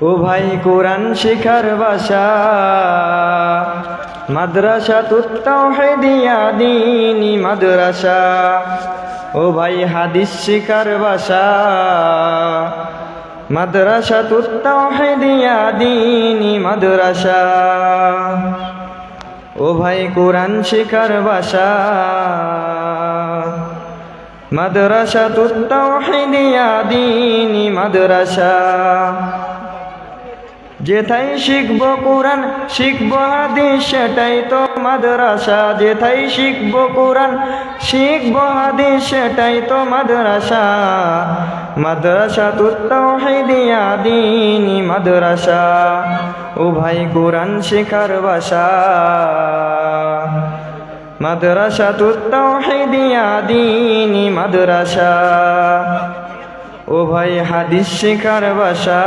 ও ভাই কোরআন শিখার বাসা মাদ্রাসা তুত্তাহিদিয়া দিনী মাদ্রাসা। ও ভাই হাদিস শিখার বাসা মাদ্রাসা তুত্তাহিদিয়া দিনী মাদ্রাসা। ও ভাই কোরআন শিখার বাসা মাদ্রাসা তুত্তাহিদিয়া দিনী মাদ্রাসা। যেথাই শিখব কোরআন, শিখব হাদিস, সেটাই তো মাদ্রাসা। যেথাই শিখব কোরআন, শিখব হাদিস, সেটাই তো মাদ্রাসা। মাদ্রাসা তুত্তাহিদিয়া দিনী মাদ্রাসা। ও ভাই, কোরআন শিখার বাসা। মাদ্রাসা তুত্তাহিদিয়া দিনী মাদ্রাসা। ও ভাই হাদিস শিখার বাসা।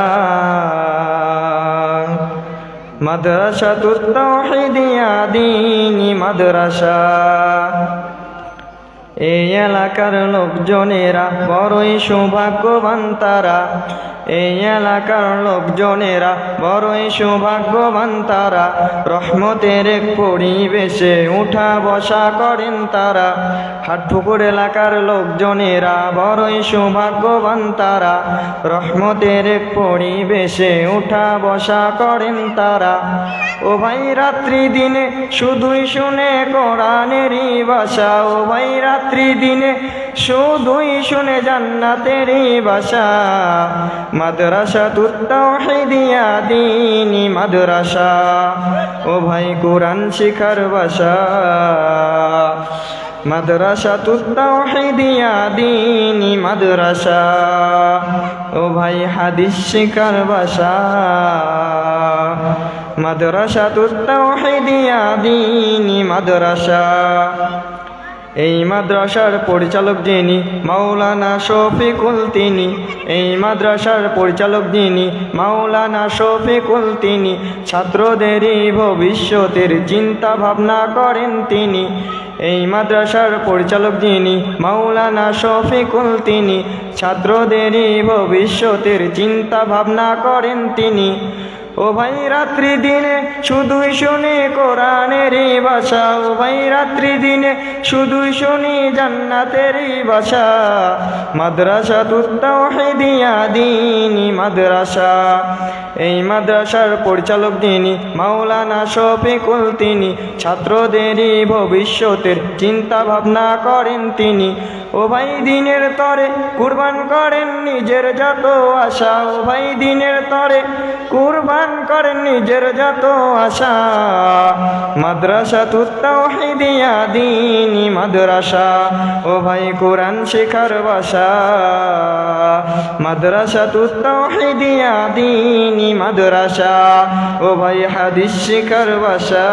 মাদ্রাসা তুত্তাহিদিয়া দিনী মাদ্রাসা। এই এলাকার লোকজনেরা বড়ই সৌভাগ্যবান তারা। এই এলাকার লোকজনেরা বড়ই সৌভাগ্যবান তারা। রহমতের এক পরিবেশে উঠা বসা করেন তারা। হাটপুকুর এলাকার লোকজনেরা বড়ই সৌভাগ্যবান তারা। রহমতের এক পরিবেশে উঠা বসা করেন তারা। ও ভাই, রাত্রি দিনে শুধুই শুনে কোরআনেরই বাসা ও ভাই, রাত্রি দিনে শুধুই শুনে জান্নাতেরই বাসা। মাদ্রাসা তুত্তাহিদিয়া দিনী মাদ্রাসা। ও ভাই কোরআন শিখার বাসা। মাদ্রাসা তুত্তাহিদিয়া দিনী মাদ্রাসা। ও ভাই হাদিস শিখার বাসা। মাদ্রাসা তুত্তাহিদিয়া দিনী মাদ্রাসা। এই মাদ্রাসার পরিচালক যিনি, মাওলানা শফিকুল তিনি। এই মাদ্রাসার পরিচালক যিনি, মাওলানা শফিকুল তিনি। ছাত্রদেরই ভবিষ্যতের চিন্তা ভাবনা করেন তিনি। এই মাদ্রাসার পরিচালক যিনি, মাওলানা শফিকুল তিনি। ছাত্রদেরই ভবিষ্যতের চিন্তা ভাবনা করেন তিনি। ও ভাই রাত্রি দিনে শুধুই শুনি কোরআনের বাসা ও ভাই রাত্রি দিনে শুধুই শুনি জান্নাতের বাসা মাদ্রাসা তুত্তাহিদিয়া দিনী মাদ্রাসা। এই মাদ্রাসার পরিচালক তিনি মাওলানা শফিকুল তিনি, ছাত্রদেরই ভবিষ্যতের চিন্তা ভাবনা করেন তিনি। ও ভাই দিনের তরে কুরবান করেন নিজের যত আশা ও ভাই দিনের তরে কুরবান করেন নিজের যত আশা। মাদ্রাসা তুত্তাহিদিয়া দিনী মাদ্রাসা, ও ভাই কোরআন শেখার বাসা। মাদ্রাসা তুত্তাহিদিয়া দিনী মাদ্রাসা ও ভাই হাদিস শিখার বাসা।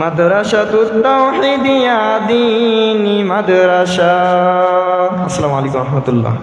মাদ্রাসা তুত্তাহিদিয়া দিনী মাদ্রাসা। আসসালামু আলাইকুম রহমতুল্লাহ।